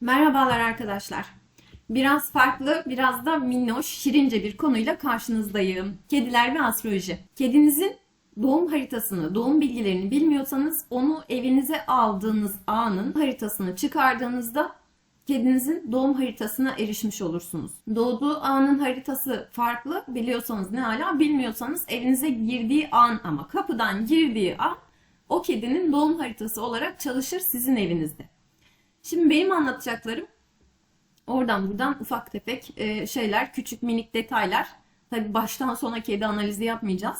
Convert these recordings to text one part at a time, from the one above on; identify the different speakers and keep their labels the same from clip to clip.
Speaker 1: Merhabalar arkadaşlar. Biraz farklı, biraz da minnoş, şirince bir konuyla karşınızdayım. Kediler ve astroloji. Kedinizin doğum haritasını, doğum bilgilerini bilmiyorsanız onu evinize aldığınız anın haritasını çıkardığınızda kedinizin doğum haritasına erişmiş olursunuz. Doğduğu anın haritası farklı. Biliyorsanız ne hala, bilmiyorsanız evinize girdiği an ama kapıdan girdiği an o kedinin doğum haritası olarak çalışır sizin evinizde. Şimdi benim anlatacaklarım oradan buradan ufak tefek e, şeyler, küçük minik detaylar. Tabii baştan sona kedi analizi yapmayacağız.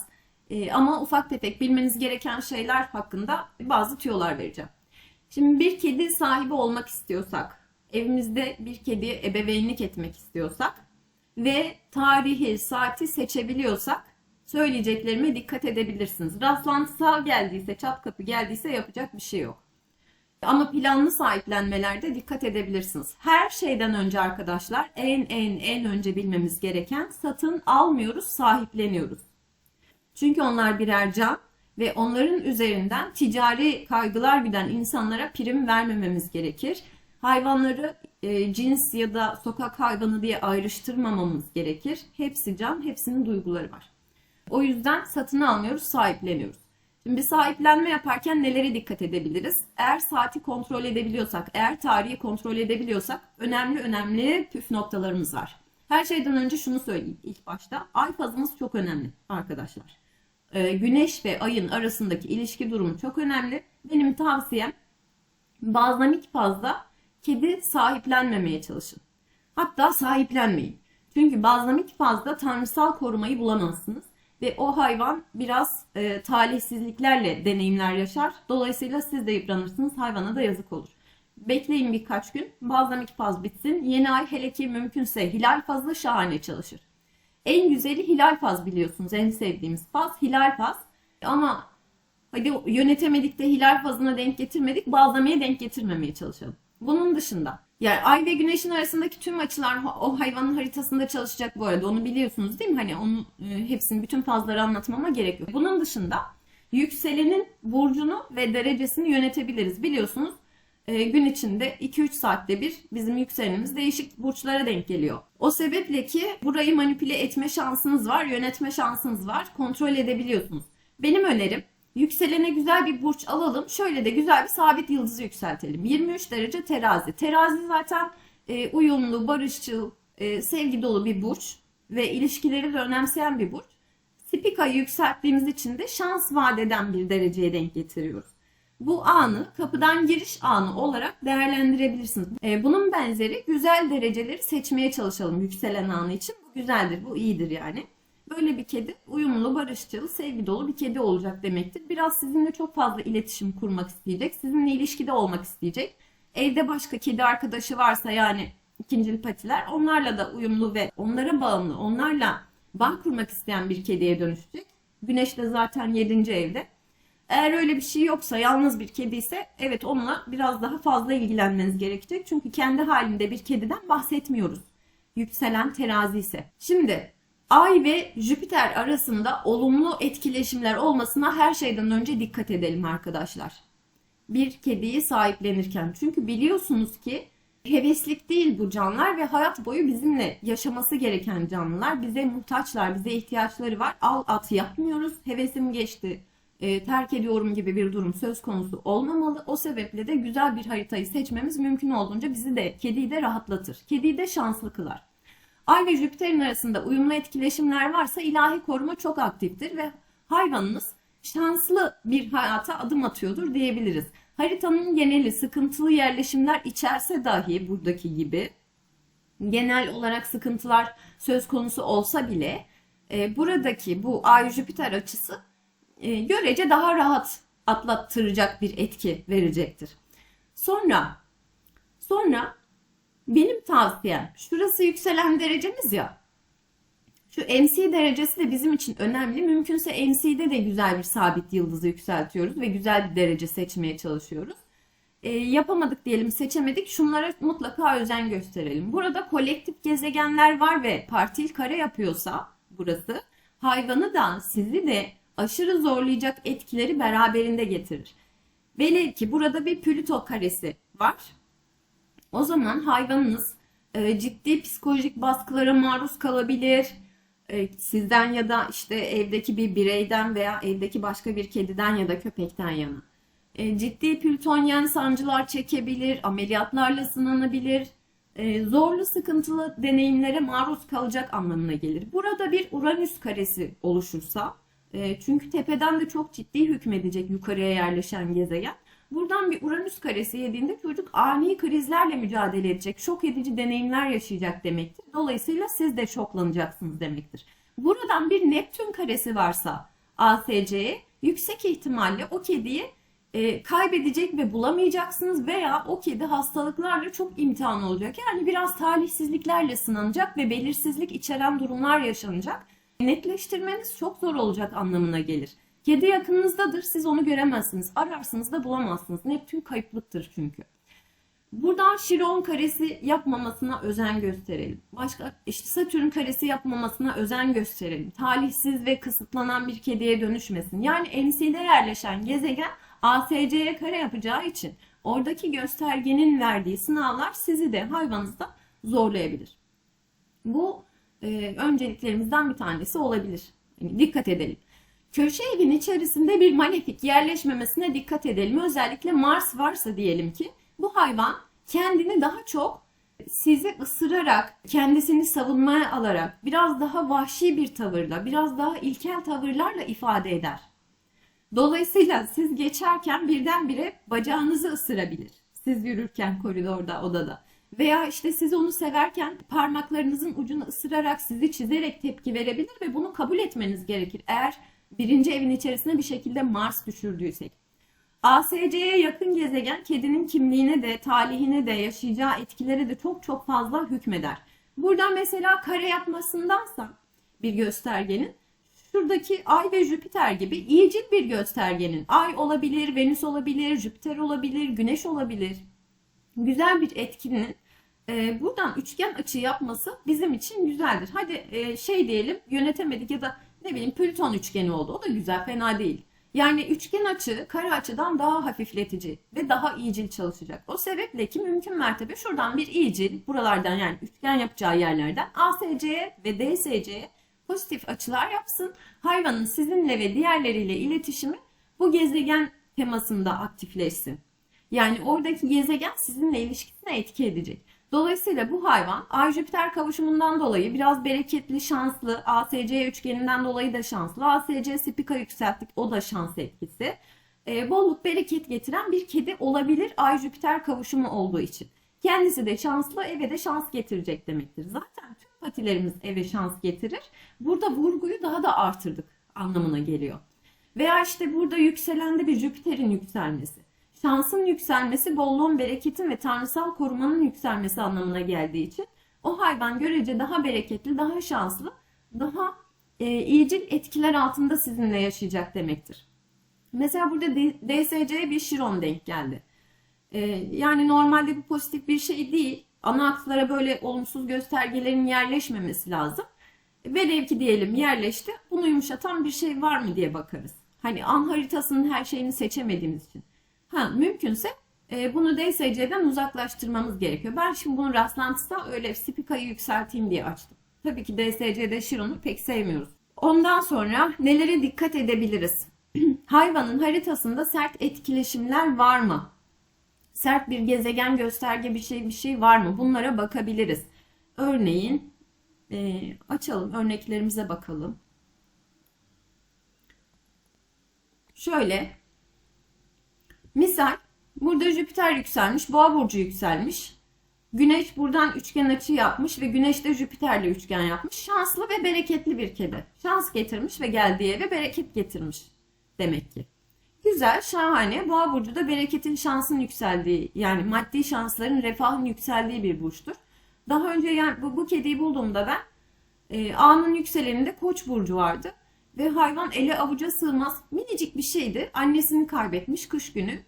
Speaker 1: E, ama ufak tefek bilmeniz gereken şeyler hakkında bazı tüyolar vereceğim. Şimdi bir kedi sahibi olmak istiyorsak, evimizde bir kediye ebeveynlik etmek istiyorsak ve tarihi, saati seçebiliyorsak söyleyeceklerime dikkat edebilirsiniz. Rastlantısal geldiyse, çat kapı geldiyse yapacak bir şey yok. Ama planlı sahiplenmelerde dikkat edebilirsiniz. Her şeyden önce arkadaşlar en en en önce bilmemiz gereken satın almıyoruz, sahipleniyoruz. Çünkü onlar birer can ve onların üzerinden ticari kaygılar güden insanlara prim vermememiz gerekir. Hayvanları e, cins ya da sokak hayvanı diye ayrıştırmamamız gerekir. Hepsi can, hepsinin duyguları var. O yüzden satın almıyoruz, sahipleniyoruz. Şimdi sahiplenme yaparken nelere dikkat edebiliriz? Eğer saati kontrol edebiliyorsak, eğer tarihi kontrol edebiliyorsak önemli önemli püf noktalarımız var. Her şeyden önce şunu söyleyeyim ilk başta. Ay fazımız çok önemli arkadaşlar. Ee, güneş ve ayın arasındaki ilişki durumu çok önemli. Benim tavsiyem bazlamik fazla kedi sahiplenmemeye çalışın. Hatta sahiplenmeyin. Çünkü bazlamik fazla tanrısal korumayı bulamazsınız ve o hayvan biraz e, talihsizliklerle deneyimler yaşar. Dolayısıyla siz de yıpranırsınız, hayvana da yazık olur. Bekleyin birkaç gün, bazlamik faz bitsin. Yeni ay hele ki mümkünse hilal fazla şahane çalışır. En güzeli hilal faz biliyorsunuz, en sevdiğimiz faz hilal faz. Ama hadi yönetemedik de hilal fazına denk getirmedik, bazlamaya denk getirmemeye çalışalım. Bunun dışında yani ay ve güneşin arasındaki tüm açılar o hayvanın haritasında çalışacak bu arada. Onu biliyorsunuz değil mi? Hani onun e, hepsini bütün fazları anlatmama gerek yok. Bunun dışında yükselenin burcunu ve derecesini yönetebiliriz. Biliyorsunuz e, gün içinde 2-3 saatte bir bizim yükselenimiz değişik burçlara denk geliyor. O sebeple ki burayı manipüle etme şansınız var, yönetme şansınız var, kontrol edebiliyorsunuz. Benim önerim Yükselene güzel bir burç alalım. Şöyle de güzel bir sabit yıldızı yükseltelim. 23 derece terazi. Terazi zaten e, uyumlu, barışçıl, e, sevgi dolu bir burç ve ilişkileri de önemseyen bir burç. Spika'yı yükselttiğimiz için de şans vadeden bir dereceye denk getiriyoruz. Bu anı kapıdan giriş anı olarak değerlendirebilirsiniz. E, bunun benzeri güzel dereceleri seçmeye çalışalım yükselen anı için. Bu güzeldir, bu iyidir yani. Böyle bir kedi uyumlu, barışçıl, sevgi dolu bir kedi olacak demektir. Biraz sizinle çok fazla iletişim kurmak isteyecek. Sizinle ilişkide olmak isteyecek. Evde başka kedi arkadaşı varsa yani ikincil patiler onlarla da uyumlu ve onlara bağımlı, onlarla bağ kurmak isteyen bir kediye dönüşecek. Güneş de zaten 7. evde. Eğer öyle bir şey yoksa, yalnız bir kedi ise evet onunla biraz daha fazla ilgilenmeniz gerekecek. Çünkü kendi halinde bir kediden bahsetmiyoruz. Yükselen terazi ise. Şimdi Ay ve Jüpiter arasında olumlu etkileşimler olmasına her şeyden önce dikkat edelim arkadaşlar. Bir kediyi sahiplenirken. Çünkü biliyorsunuz ki heveslik değil bu canlılar ve hayat boyu bizimle yaşaması gereken canlılar. Bize muhtaçlar, bize ihtiyaçları var. Al at yapmıyoruz. Hevesim geçti, e, terk ediyorum gibi bir durum söz konusu olmamalı. O sebeple de güzel bir haritayı seçmemiz mümkün olduğunca bizi de, kediyi de rahatlatır. Kediyi de şanslı kılar. Ay ve Jüpiter'in arasında uyumlu etkileşimler varsa ilahi koruma çok aktiftir ve hayvanınız şanslı bir hayata adım atıyordur diyebiliriz. Haritanın geneli sıkıntılı yerleşimler içerse dahi buradaki gibi genel olarak sıkıntılar söz konusu olsa bile e, buradaki bu Ay Jüpiter açısı e, görece daha rahat atlattıracak bir etki verecektir. Sonra sonra benim tavsiyem şurası yükselen derecemiz ya. Şu MC derecesi de bizim için önemli. Mümkünse MC'de de güzel bir sabit yıldızı yükseltiyoruz ve güzel bir derece seçmeye çalışıyoruz. E, yapamadık diyelim seçemedik. Şunlara mutlaka özen gösterelim. Burada kolektif gezegenler var ve partil kare yapıyorsa burası hayvanı da sizi de aşırı zorlayacak etkileri beraberinde getirir. Velev ki burada bir Plüto karesi var O zaman hayvanınız e, ciddi psikolojik baskılara maruz kalabilir. E, sizden ya da işte evdeki bir bireyden veya evdeki başka bir kediden ya da köpekten yana. E, ciddi plütonyen sancılar çekebilir, ameliyatlarla sınanabilir, e, zorlu sıkıntılı deneyimlere maruz kalacak anlamına gelir. Burada bir Uranüs karesi oluşursa, e, çünkü tepeden de çok ciddi hükmedecek yukarıya yerleşen gezegen. Buradan bir Uranüs karesi yediğinde çocuk ani krizlerle mücadele edecek, şok edici deneyimler yaşayacak demektir. Dolayısıyla siz de şoklanacaksınız demektir. Buradan bir Neptün karesi varsa ASC'ye yüksek ihtimalle o kediyi e, kaybedecek ve bulamayacaksınız veya o kedi hastalıklarla çok imtihan olacak. Yani biraz talihsizliklerle sınanacak ve belirsizlik içeren durumlar yaşanacak. Netleştirmeniz çok zor olacak anlamına gelir. Kedi yakınınızdadır, siz onu göremezsiniz. Ararsınız da bulamazsınız. Neptün kayıplıktır çünkü. Buradan Şiron karesi yapmamasına özen gösterelim. Başka işte Satürn karesi yapmamasına özen gösterelim. Talihsiz ve kısıtlanan bir kediye dönüşmesin. Yani NC'de yerleşen gezegen ASC'ye kare yapacağı için oradaki göstergenin verdiği sınavlar sizi de hayvanınızda zorlayabilir. Bu e, önceliklerimizden bir tanesi olabilir. Yani dikkat edelim. Köşe evin içerisinde bir malefik yerleşmemesine dikkat edelim. Özellikle Mars varsa diyelim ki bu hayvan kendini daha çok sizi ısırarak, kendisini savunmaya alarak, biraz daha vahşi bir tavırla, biraz daha ilkel tavırlarla ifade eder. Dolayısıyla siz geçerken birdenbire bacağınızı ısırabilir. Siz yürürken koridorda, odada. Veya işte siz onu severken parmaklarınızın ucunu ısırarak, sizi çizerek tepki verebilir ve bunu kabul etmeniz gerekir. Eğer birinci evin içerisine bir şekilde Mars düşürdüysek. ASC'ye yakın gezegen kedinin kimliğine de, talihine de, yaşayacağı etkilere de çok çok fazla hükmeder. Buradan mesela kare yapmasındansa bir göstergenin şuradaki Ay ve Jüpiter gibi iyicil bir göstergenin Ay olabilir, Venüs olabilir, Jüpiter olabilir, Güneş olabilir. Güzel bir etkinin e, buradan üçgen açı yapması bizim için güzeldir. Hadi e, şey diyelim yönetemedik ya da ne bileyim Plüton üçgeni oldu. O da güzel, fena değil. Yani üçgen açı kare açıdan daha hafifletici ve daha iyicil çalışacak. O sebeple ki mümkün mertebe şuradan bir iyicil buralardan yani üçgen yapacağı yerlerden ASC'ye ve DSC'ye pozitif açılar yapsın. Hayvanın sizinle ve diğerleriyle iletişimi bu gezegen temasında aktifleşsin. Yani oradaki gezegen sizinle ilişkisine etki edecek. Dolayısıyla bu hayvan Ay Jüpiter kavuşumundan dolayı biraz bereketli, şanslı, ASC üçgeninden dolayı da şanslı. ASC Spika yükselttik o da şans etkisi. E, bolluk bereket getiren bir kedi olabilir Ay Jüpiter kavuşumu olduğu için. Kendisi de şanslı eve de şans getirecek demektir. Zaten tüm patilerimiz eve şans getirir. Burada vurguyu daha da artırdık anlamına geliyor. Veya işte burada yükselende bir Jüpiter'in yükselmesi. Şansın yükselmesi bolluğun, bereketin ve tanrısal korumanın yükselmesi anlamına geldiği için o hayvan görece daha bereketli, daha şanslı, daha e, iyicil etkiler altında sizinle yaşayacak demektir. Mesela burada DSC'ye bir Şiron denk geldi. E, yani normalde bu pozitif bir şey değil. Ana akslara böyle olumsuz göstergelerin yerleşmemesi lazım. Velev ki diyelim yerleşti. Bunu yumuşatan bir şey var mı diye bakarız. Hani an haritasının her şeyini seçemediğimiz için. Ha, mümkünse e, bunu DSC'den uzaklaştırmamız gerekiyor. Ben şimdi bunu rastlantıda öyle spikayı yükselteyim diye açtım. Tabii ki DSC'de Şiron'u pek sevmiyoruz. Ondan sonra nelere dikkat edebiliriz? Hayvanın haritasında sert etkileşimler var mı? Sert bir gezegen gösterge bir şey bir şey var mı? Bunlara bakabiliriz. Örneğin e, açalım örneklerimize bakalım. Şöyle burada Jüpiter yükselmiş, Boğa burcu yükselmiş. Güneş buradan üçgen açı yapmış ve Güneş de Jüpiter'le üçgen yapmış. Şanslı ve bereketli bir kedi. Şans getirmiş ve geldiği eve bereket getirmiş demek ki. Güzel, şahane. Boğa burcu da bereketin, şansın yükseldiği, yani maddi şansların, refahın yükseldiği bir burçtur. Daha önce yani bu, bu kediyi bulduğumda ben e, A'nın yükseleninde Koç burcu vardı ve hayvan ele avuca sığmaz minicik bir şeydi. Annesini kaybetmiş kış günü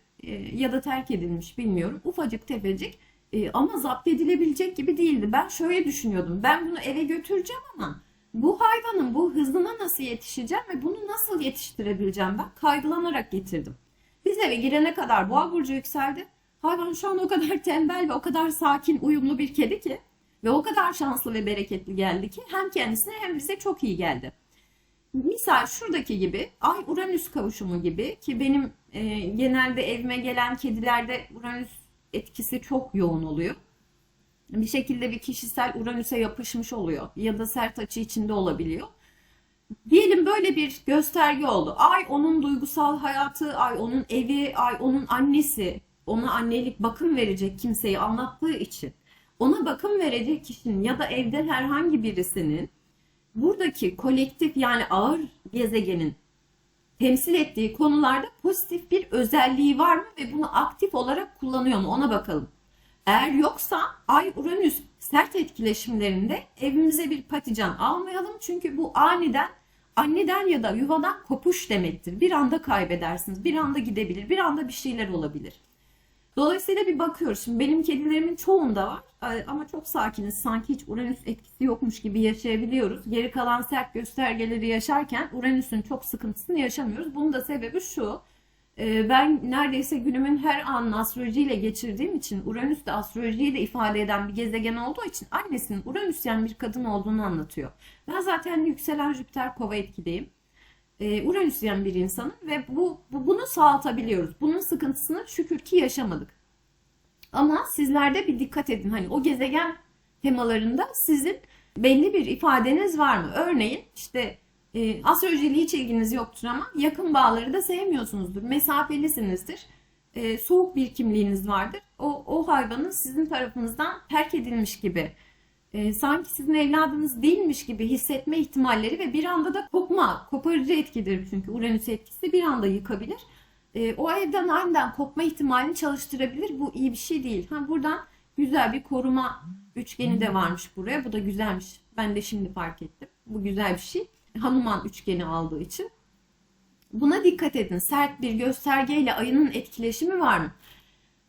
Speaker 1: ya da terk edilmiş bilmiyorum. Ufacık tefecik e, ama zapt edilebilecek gibi değildi. Ben şöyle düşünüyordum. Ben bunu eve götüreceğim ama bu hayvanın bu hızına nasıl yetişeceğim ve bunu nasıl yetiştirebileceğim ben kaygılanarak getirdim. Biz eve girene kadar boğa burcu yükseldi. Hayvan şu an o kadar tembel ve o kadar sakin, uyumlu bir kedi ki ve o kadar şanslı ve bereketli geldi ki hem kendisine hem bize çok iyi geldi. Misal şuradaki gibi Ay Uranüs kavuşumu gibi ki benim e, genelde evime gelen kedilerde Uranüs etkisi çok yoğun oluyor. Bir şekilde bir kişisel Uranüs'e yapışmış oluyor ya da sert açı içinde olabiliyor. Diyelim böyle bir gösterge oldu. Ay onun duygusal hayatı, ay onun evi, ay onun annesi, ona annelik bakım verecek kimseyi anlattığı için ona bakım verecek kişinin ya da evde herhangi birisinin buradaki kolektif yani ağır gezegenin temsil ettiği konularda pozitif bir özelliği var mı ve bunu aktif olarak kullanıyor mu ona bakalım. Eğer yoksa Ay Uranüs sert etkileşimlerinde evimize bir patican almayalım çünkü bu aniden anneden ya da yuvadan kopuş demektir. Bir anda kaybedersiniz, bir anda gidebilir, bir anda bir şeyler olabilir. Dolayısıyla bir bakıyoruz. Şimdi benim kedilerimin çoğunda var Ee, ama çok sakiniz. Sanki hiç Uranüs etkisi yokmuş gibi yaşayabiliyoruz. Geri kalan sert göstergeleri yaşarken Uranüs'ün çok sıkıntısını yaşamıyoruz. Bunun da sebebi şu. Ee, Ben neredeyse günümün her anını astrolojiyle geçirdiğim için Uranüs de astrolojiyi de ifade eden bir gezegen olduğu için annesinin Uranüsyen bir kadın olduğunu anlatıyor. Ben zaten yükselen Jüpiter kova etkideyim e, Uranüsyen bir insanım ve bu, bu bunu sağlatabiliyoruz. Bunun sıkıntısını şükür ki yaşamadık. Ama sizlerde bir dikkat edin. Hani o gezegen temalarında sizin belli bir ifadeniz var mı? Örneğin işte e, astrolojiyle hiç ilginiz yoktur ama yakın bağları da sevmiyorsunuzdur. Mesafelisinizdir. E, soğuk bir kimliğiniz vardır. O, o hayvanın sizin tarafınızdan terk edilmiş gibi e, sanki sizin evladınız değilmiş gibi hissetme ihtimalleri ve bir anda da kopma, koparıcı etkidir çünkü Uranüs etkisi bir anda yıkabilir. E, o evden aniden kopma ihtimalini çalıştırabilir. Bu iyi bir şey değil. Ha, buradan güzel bir koruma üçgeni de varmış buraya. Bu da güzelmiş. Ben de şimdi fark ettim. Bu güzel bir şey. Hanuman üçgeni aldığı için. Buna dikkat edin. Sert bir göstergeyle ayının etkileşimi var mı?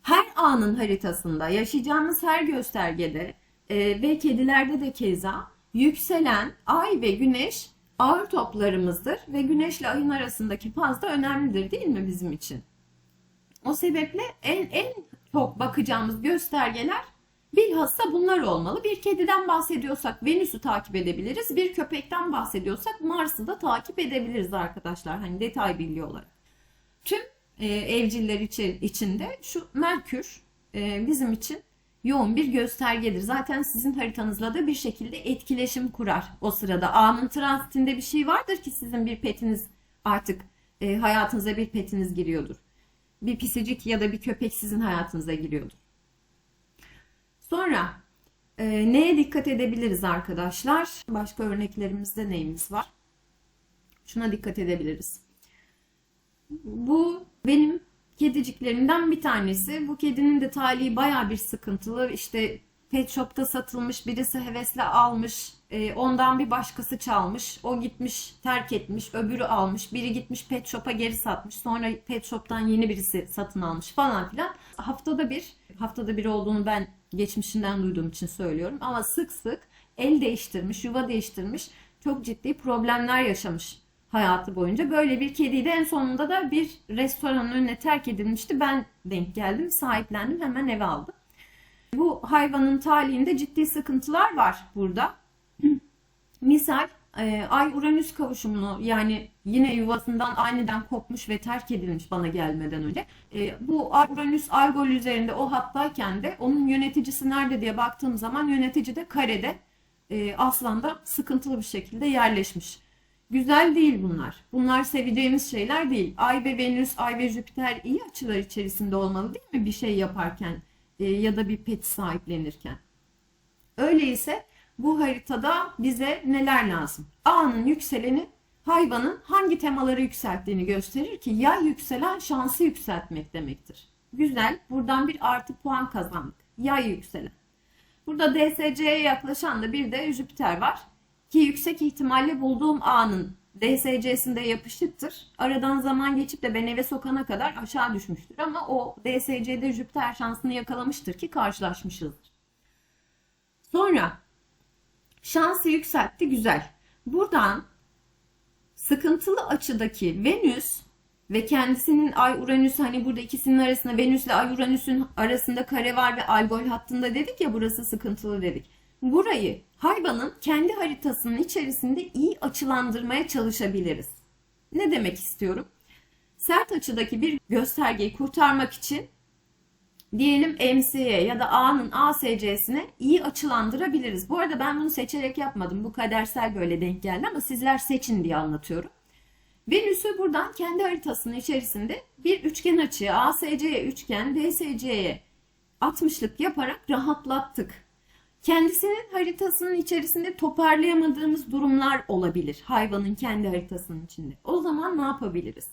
Speaker 1: Her anın haritasında yaşayacağımız her göstergede e, ve kedilerde de keza yükselen ay ve güneş ağır toplarımızdır ve güneşle ayın arasındaki faz da önemlidir değil mi bizim için? O sebeple en en çok bakacağımız göstergeler bilhassa bunlar olmalı. Bir kediden bahsediyorsak Venüs'ü takip edebiliriz. Bir köpekten bahsediyorsak Mars'ı da takip edebiliriz arkadaşlar. Hani detay bilgi olarak. Tüm e, evciller için, içinde şu Merkür e, bizim için yoğun bir göstergedir. Zaten sizin haritanızla da bir şekilde etkileşim kurar o sırada. Anın transitinde bir şey vardır ki sizin bir petiniz artık e, hayatınıza bir petiniz giriyordur. Bir pisicik ya da bir köpek sizin hayatınıza giriyordur. Sonra e, neye dikkat edebiliriz arkadaşlar? Başka örneklerimizde neyimiz var? Şuna dikkat edebiliriz. Bu benim kediciklerimden bir tanesi. Bu kedinin de talihi baya bir sıkıntılı. İşte pet shop'ta satılmış birisi hevesle almış. e, ondan bir başkası çalmış. O gitmiş terk etmiş. Öbürü almış. Biri gitmiş pet shop'a geri satmış. Sonra pet shop'tan yeni birisi satın almış falan filan. Haftada bir, haftada bir olduğunu ben geçmişinden duyduğum için söylüyorum. Ama sık sık el değiştirmiş, yuva değiştirmiş. Çok ciddi problemler yaşamış hayatı boyunca. Böyle bir kediydi. En sonunda da bir restoranın önüne terk edilmişti. Ben denk geldim, sahiplendim, hemen eve aldım. Bu hayvanın talihinde ciddi sıkıntılar var burada. Misal e, Ay Uranüs kavuşumunu yani yine yuvasından aniden kopmuş ve terk edilmiş bana gelmeden önce. E, bu Ay Uranüs Algol üzerinde o hattayken de onun yöneticisi nerede diye baktığım zaman yönetici de karede e, aslanda sıkıntılı bir şekilde yerleşmiş. Güzel değil bunlar. Bunlar seveceğimiz şeyler değil. Ay ve Venüs, Ay ve Jüpiter iyi açılar içerisinde olmalı değil mi bir şey yaparken e, ya da bir pet sahiplenirken? Öyleyse bu haritada bize neler lazım? A'nın yükseleni hayvanın hangi temaları yükselttiğini gösterir ki ya yükselen şansı yükseltmek demektir. Güzel. Buradan bir artı puan kazandık. Yay yükselen. Burada DSC'ye yaklaşan da bir de Jüpiter var. Ki yüksek ihtimalle bulduğum A'nın DSC'sinde yapışıktır. Aradan zaman geçip de ben eve sokana kadar aşağı düşmüştür. Ama o DSC'de Jüpiter şansını yakalamıştır ki karşılaşmışızdır. Sonra şansı yükseltti güzel. Buradan sıkıntılı açıdaki Venüs ve kendisinin Ay Uranüs hani burada ikisinin arasında Venüs ile Ay Uranüs'ün arasında kare var ve algol hattında dedik ya burası sıkıntılı dedik. Burayı hayvanın kendi haritasının içerisinde iyi açılandırmaya çalışabiliriz. Ne demek istiyorum? Sert açıdaki bir göstergeyi kurtarmak için diyelim MC'ye ya da A'nın ASC'sine iyi açılandırabiliriz. Bu arada ben bunu seçerek yapmadım. Bu kadersel böyle denk geldi ama sizler seçin diye anlatıyorum. Venüs'ü buradan kendi haritasının içerisinde bir üçgen açıya, ASC'ye üçgen, DSC'ye 60'lık yaparak rahatlattık. Kendisinin haritasının içerisinde toparlayamadığımız durumlar olabilir hayvanın kendi haritasının içinde. O zaman ne yapabiliriz?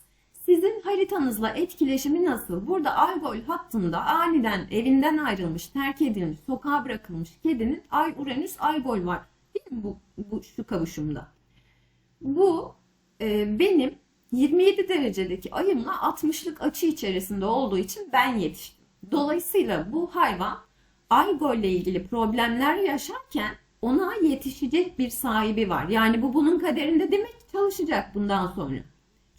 Speaker 1: Sizin haritanızla etkileşimi nasıl? Burada algol hattında aniden evinden ayrılmış, terk edilmiş, sokağa bırakılmış kedinin ay uranüs algol var. Değil mi bu, bu şu kavuşumda? Bu e, benim 27 derecedeki ayımla 60'lık açı içerisinde olduğu için ben yetiştim. Dolayısıyla bu hayvan algol ile ilgili problemler yaşarken ona yetişecek bir sahibi var. Yani bu bunun kaderinde demek ki çalışacak bundan sonra.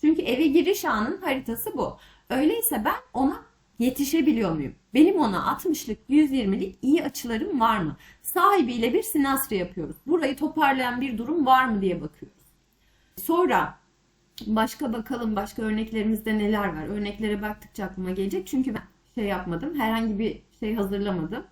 Speaker 1: Çünkü eve giriş anın haritası bu. Öyleyse ben ona yetişebiliyor muyum? Benim ona 60'lık, 120'lik iyi açılarım var mı? Sahibiyle bir sinastre yapıyoruz. Burayı toparlayan bir durum var mı diye bakıyoruz. Sonra başka bakalım başka örneklerimizde neler var. Örneklere baktıkça aklıma gelecek. Çünkü ben şey yapmadım. Herhangi bir şey hazırlamadım.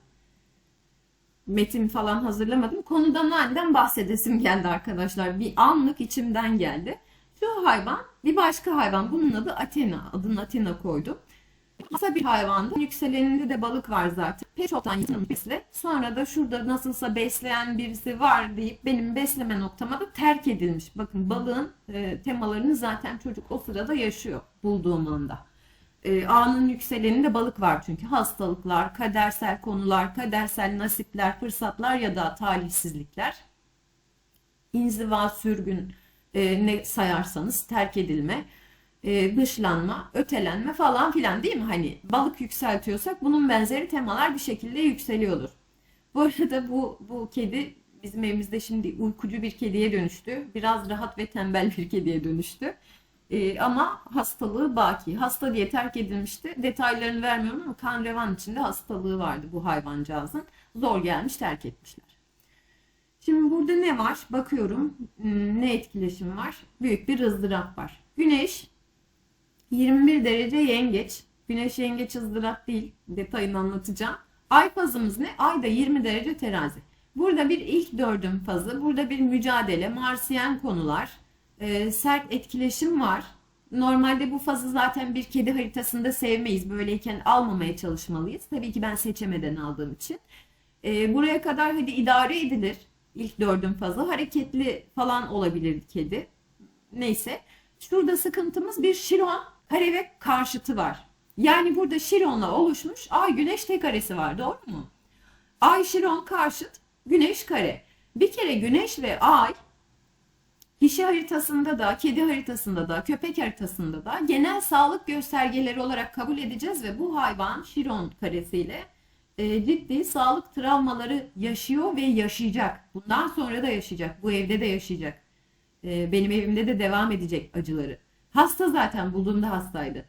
Speaker 1: Metin falan hazırlamadım. Konudan aniden bahsedesim geldi arkadaşlar. Bir anlık içimden geldi. Şu hayvan bir başka hayvan. Bunun adı Athena. Adını Athena koydum. Kısa bir hayvandı. Yükseleninde de balık var zaten. Pek çoktan yıkılmışla. Sonra da şurada nasılsa besleyen birisi var deyip benim besleme noktama da terk edilmiş. Bakın balığın e, temalarını zaten çocuk o sırada yaşıyor bulduğum anda. E, ağının yükseleninde balık var çünkü. Hastalıklar, kadersel konular, kadersel nasipler, fırsatlar ya da talihsizlikler. İnziva, sürgün, e, ne sayarsanız terk edilme, e, dışlanma, ötelenme falan filan değil mi? Hani balık yükseltiyorsak bunun benzeri temalar bir şekilde yükseliyordur. Bu arada bu, bu kedi bizim evimizde şimdi uykucu bir kediye dönüştü. Biraz rahat ve tembel bir kediye dönüştü. E, ama hastalığı baki. Hasta diye terk edilmişti. Detaylarını vermiyorum ama kan revan içinde hastalığı vardı bu hayvancağızın. Zor gelmiş terk etmişler. Şimdi burada ne var? Bakıyorum hmm, ne etkileşim var? Büyük bir ızdırap var. Güneş 21 derece yengeç. Güneş yengeç ızdırap değil. Detayını anlatacağım. Ay fazımız ne? Ay da 20 derece terazi. Burada bir ilk dördüm fazı. Burada bir mücadele, marsiyen konular, e, sert etkileşim var. Normalde bu fazı zaten bir kedi haritasında sevmeyiz. Böyleyken almamaya çalışmalıyız. Tabii ki ben seçemeden aldığım için. E, buraya kadar hadi idare edilir. İlk dördün fazı. Hareketli falan olabilir kedi. Neyse. Şurada sıkıntımız bir Şiron kare ve karşıtı var. Yani burada Şiron'la oluşmuş Ay Güneş tek karesi var. Doğru mu? Ay Şiron karşıt Güneş kare. Bir kere Güneş ve Ay kişi haritasında da, kedi haritasında da, köpek haritasında da genel sağlık göstergeleri olarak kabul edeceğiz ve bu hayvan Şiron karesiyle e, ciddi sağlık travmaları yaşıyor ve yaşayacak. Bundan sonra da yaşayacak. Bu evde de yaşayacak. E, benim evimde de devam edecek acıları. Hasta zaten bulduğumda hastaydı.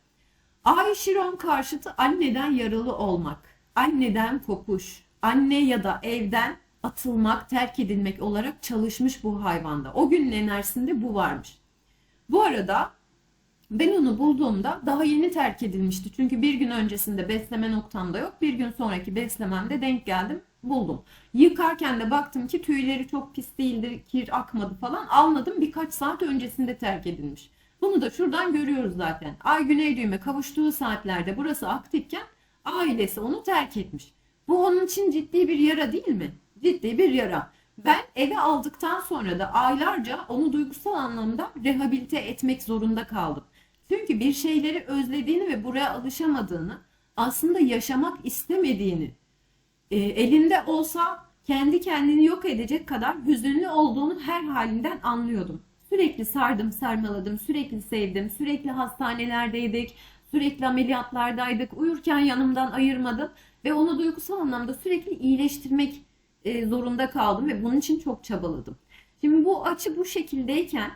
Speaker 1: Ay Şiron karşıtı anneden yaralı olmak, anneden kopuş, anne ya da evden atılmak, terk edilmek olarak çalışmış bu hayvanda. O günün enerjisinde bu varmış. Bu arada ben onu bulduğumda daha yeni terk edilmişti. Çünkü bir gün öncesinde besleme noktamda yok. Bir gün sonraki beslememde denk geldim buldum. Yıkarken de baktım ki tüyleri çok pis değildir, kir akmadı falan. Anladım birkaç saat öncesinde terk edilmiş. Bunu da şuradan görüyoruz zaten. Ay güney düğme kavuştuğu saatlerde burası aktifken ailesi onu terk etmiş. Bu onun için ciddi bir yara değil mi? Ciddi bir yara. Ben eve aldıktan sonra da aylarca onu duygusal anlamda rehabilite etmek zorunda kaldım. Çünkü bir şeyleri özlediğini ve buraya alışamadığını, aslında yaşamak istemediğini, e, elinde olsa kendi kendini yok edecek kadar hüzünlü olduğunu her halinden anlıyordum. Sürekli sardım, sarmaladım, sürekli sevdim, sürekli hastanelerdeydik, sürekli ameliyatlardaydık, uyurken yanımdan ayırmadım ve onu duygusal anlamda sürekli iyileştirmek e, zorunda kaldım ve bunun için çok çabaladım. Şimdi bu açı bu şekildeyken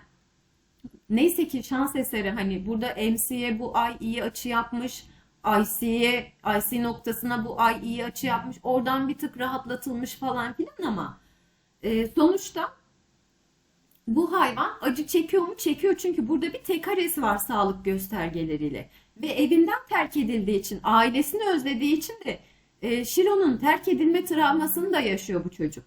Speaker 1: neyse ki şans eseri hani burada MC'ye bu ay iyi açı yapmış. IC'ye, IC noktasına bu ay iyi açı yapmış. Oradan bir tık rahatlatılmış falan filan ama e, sonuçta bu hayvan acı çekiyor mu? Çekiyor çünkü burada bir tekaresi var sağlık göstergeleriyle. Ve evinden terk edildiği için, ailesini özlediği için de e, Şiro'nun terk edilme travmasını da yaşıyor bu çocuk.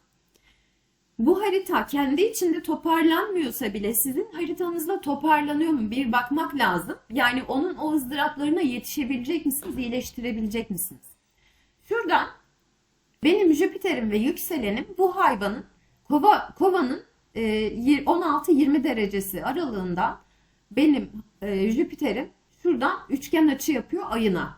Speaker 1: Bu harita kendi içinde toparlanmıyorsa bile sizin haritanızda toparlanıyor mu? Bir bakmak lazım. Yani onun o ızdıraplarına yetişebilecek misiniz, iyileştirebilecek misiniz? Şuradan benim Jüpiter'im ve yükselenim bu hayvanın kova, kovanın e, 16-20 derecesi aralığında benim e, Jüpiter'im şuradan üçgen açı yapıyor ayına.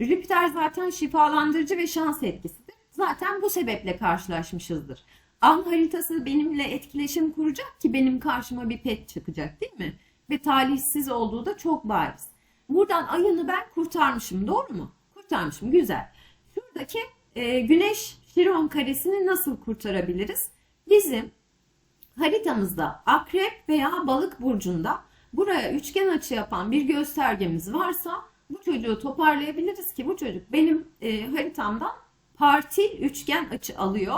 Speaker 1: Jüpiter zaten şifalandırıcı ve şans etkisidir. Zaten bu sebeple karşılaşmışızdır. An haritası benimle etkileşim kuracak ki benim karşıma bir pet çıkacak değil mi? Ve talihsiz olduğu da çok bariz. Buradan ayını ben kurtarmışım doğru mu? Kurtarmışım güzel. Şuradaki e, güneş Şiron karesini nasıl kurtarabiliriz? Bizim haritamızda akrep veya balık burcunda buraya üçgen açı yapan bir göstergemiz varsa bu çocuğu toparlayabiliriz ki bu çocuk benim e, haritamdan partil üçgen açı alıyor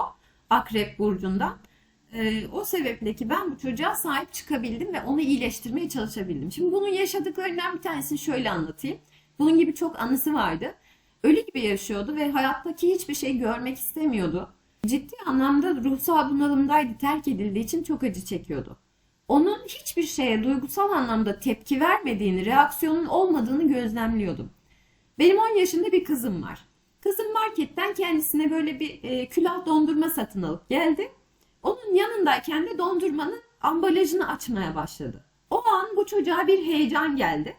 Speaker 1: akrep burcundan. E, o sebeple ki ben bu çocuğa sahip çıkabildim ve onu iyileştirmeye çalışabildim. Şimdi bunun yaşadıklarından bir tanesini şöyle anlatayım. Bunun gibi çok anısı vardı. Ölü gibi yaşıyordu ve hayattaki hiçbir şey görmek istemiyordu. Ciddi anlamda ruhsal bunalımdaydı, terk edildiği için çok acı çekiyordu. Onun hiçbir şeye duygusal anlamda tepki vermediğini, reaksiyonun olmadığını gözlemliyordum. Benim 10 yaşında bir kızım var. Kızım marketten kendisine böyle bir e, külah dondurma satın alıp geldi. Onun yanındayken de dondurmanın ambalajını açmaya başladı. O an bu çocuğa bir heyecan geldi.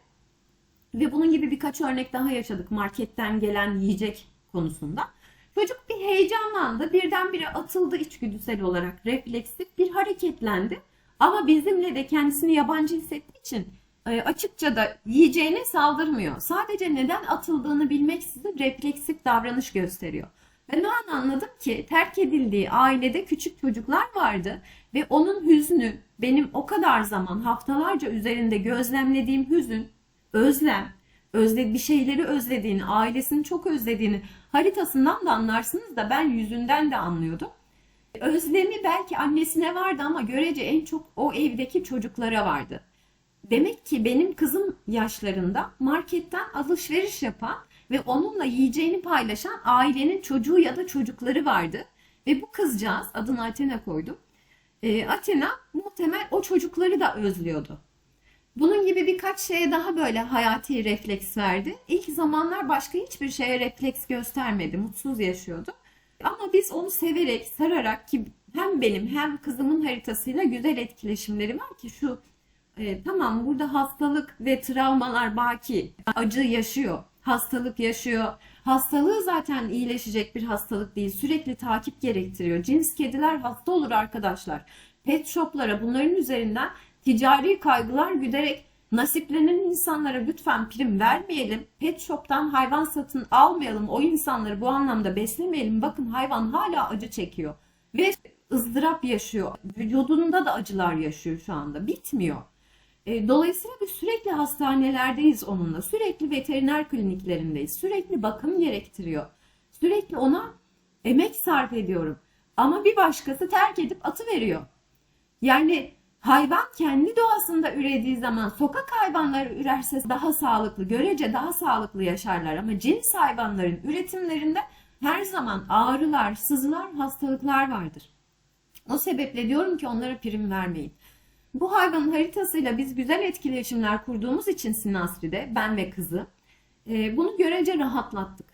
Speaker 1: Ve bunun gibi birkaç örnek daha yaşadık marketten gelen yiyecek konusunda. Çocuk bir heyecanlandı, birdenbire atıldı içgüdüsel olarak refleksif bir hareketlendi. Ama bizimle de kendisini yabancı hissettiği için e, açıkça da yiyeceğine saldırmıyor. Sadece neden atıldığını bilmeksizin refleksif davranış gösteriyor. Ben o an anladım ki terk edildiği ailede küçük çocuklar vardı ve onun hüznü benim o kadar zaman haftalarca üzerinde gözlemlediğim hüzün, özlem, özle bir şeyleri özlediğini, ailesini çok özlediğini haritasından da anlarsınız da ben yüzünden de anlıyordum. Özlemi belki annesine vardı ama görece en çok o evdeki çocuklara vardı. Demek ki benim kızım yaşlarında marketten alışveriş yapan ve onunla yiyeceğini paylaşan ailenin çocuğu ya da çocukları vardı. Ve bu kızcağız adını Athena koydum. E, Athena muhtemel o çocukları da özlüyordu. Bunun gibi birkaç şeye daha böyle hayati refleks verdi. İlk zamanlar başka hiçbir şeye refleks göstermedi. Mutsuz yaşıyordu. Ama biz onu severek, sararak ki hem benim hem kızımın haritasıyla güzel etkileşimleri var ki şu e, tamam burada hastalık ve travmalar baki. Acı yaşıyor, hastalık yaşıyor. Hastalığı zaten iyileşecek bir hastalık değil. Sürekli takip gerektiriyor. Cins kediler hasta olur arkadaşlar. Pet shoplara bunların üzerinden ticari kaygılar güderek nasiplenen insanlara lütfen prim vermeyelim. Pet shop'tan hayvan satın almayalım. O insanları bu anlamda beslemeyelim. Bakın hayvan hala acı çekiyor. Ve ızdırap yaşıyor. Vücudunda da acılar yaşıyor şu anda. Bitmiyor. E, dolayısıyla biz sürekli hastanelerdeyiz onunla. Sürekli veteriner kliniklerindeyiz. Sürekli bakım gerektiriyor. Sürekli ona emek sarf ediyorum. Ama bir başkası terk edip atı veriyor. Yani hayvan kendi doğasında ürediği zaman sokak hayvanları ürerse daha sağlıklı, görece daha sağlıklı yaşarlar. Ama cins hayvanların üretimlerinde her zaman ağrılar, sızılar, hastalıklar vardır. O sebeple diyorum ki onlara prim vermeyin. Bu hayvanın haritasıyla biz güzel etkileşimler kurduğumuz için Sinasri'de ben ve kızı e, bunu görece rahatlattık.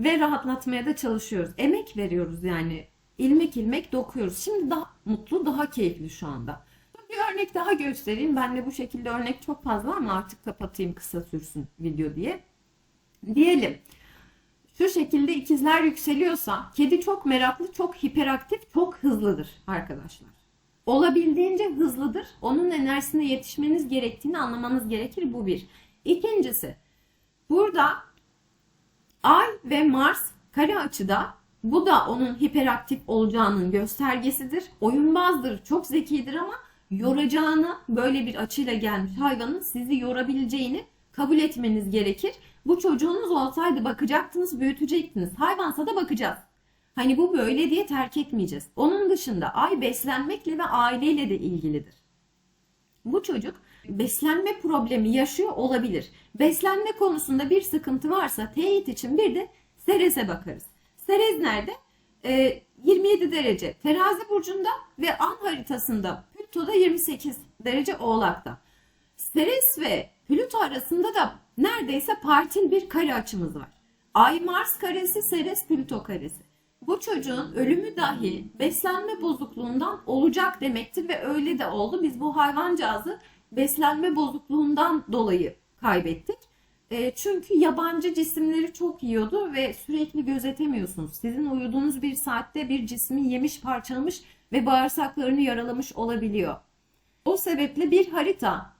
Speaker 1: Ve rahatlatmaya da çalışıyoruz. Emek veriyoruz yani. ilmek ilmek dokuyoruz. Şimdi daha mutlu, daha keyifli şu anda. Bir örnek daha göstereyim. Ben de bu şekilde örnek çok fazla ama artık kapatayım kısa sürsün video diye. Diyelim şu şekilde ikizler yükseliyorsa kedi çok meraklı, çok hiperaktif, çok hızlıdır arkadaşlar olabildiğince hızlıdır. Onun enerjisine yetişmeniz gerektiğini anlamanız gerekir. Bu bir. İkincisi burada Ay ve Mars kare açıda bu da onun hiperaktif olacağının göstergesidir. Oyunbazdır, çok zekidir ama yoracağını, böyle bir açıyla gelmiş hayvanın sizi yorabileceğini kabul etmeniz gerekir. Bu çocuğunuz olsaydı bakacaktınız, büyütecektiniz. Hayvansa da bakacağız. Hani bu böyle diye terk etmeyeceğiz. Onun dışında ay beslenmekle ve aileyle de ilgilidir. Bu çocuk beslenme problemi yaşıyor olabilir. Beslenme konusunda bir sıkıntı varsa teyit için bir de Seres'e bakarız. Seres nerede? Ee, 27 derece terazi burcunda ve an haritasında Plüto'da 28 derece oğlakta. Seres ve Plüto arasında da neredeyse partil bir kare açımız var. Ay Mars karesi, Seres Plüto karesi. Bu çocuğun ölümü dahi beslenme bozukluğundan olacak demektir ve öyle de oldu. Biz bu hayvancağızı beslenme bozukluğundan dolayı kaybettik. E, çünkü yabancı cisimleri çok yiyordu ve sürekli gözetemiyorsunuz. Sizin uyuduğunuz bir saatte bir cismi yemiş, parçalamış ve bağırsaklarını yaralamış olabiliyor. O sebeple bir harita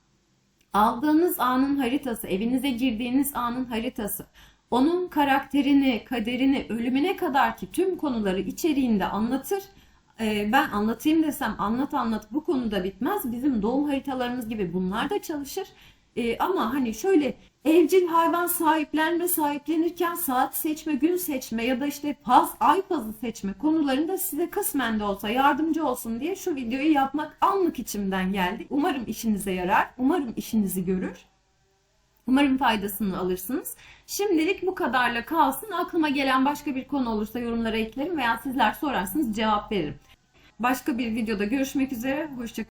Speaker 1: aldığınız anın haritası, evinize girdiğiniz anın haritası, onun karakterini, kaderini, ölümüne kadar ki tüm konuları içeriğinde anlatır. Ee, ben anlatayım desem anlat anlat bu konuda bitmez. Bizim doğum haritalarımız gibi bunlar da çalışır. Ee, ama hani şöyle evcil hayvan sahiplenme, sahiplenirken saat seçme, gün seçme ya da işte paz, ay pazı seçme konularında size kısmen de olsa yardımcı olsun diye şu videoyu yapmak anlık içimden geldi. Umarım işinize yarar, umarım işinizi görür. Umarım faydasını alırsınız. Şimdilik bu kadarla kalsın. Aklıma gelen başka bir konu olursa yorumlara eklerim veya sizler sorarsanız cevap veririm. Başka bir videoda görüşmek üzere. Hoşçakalın.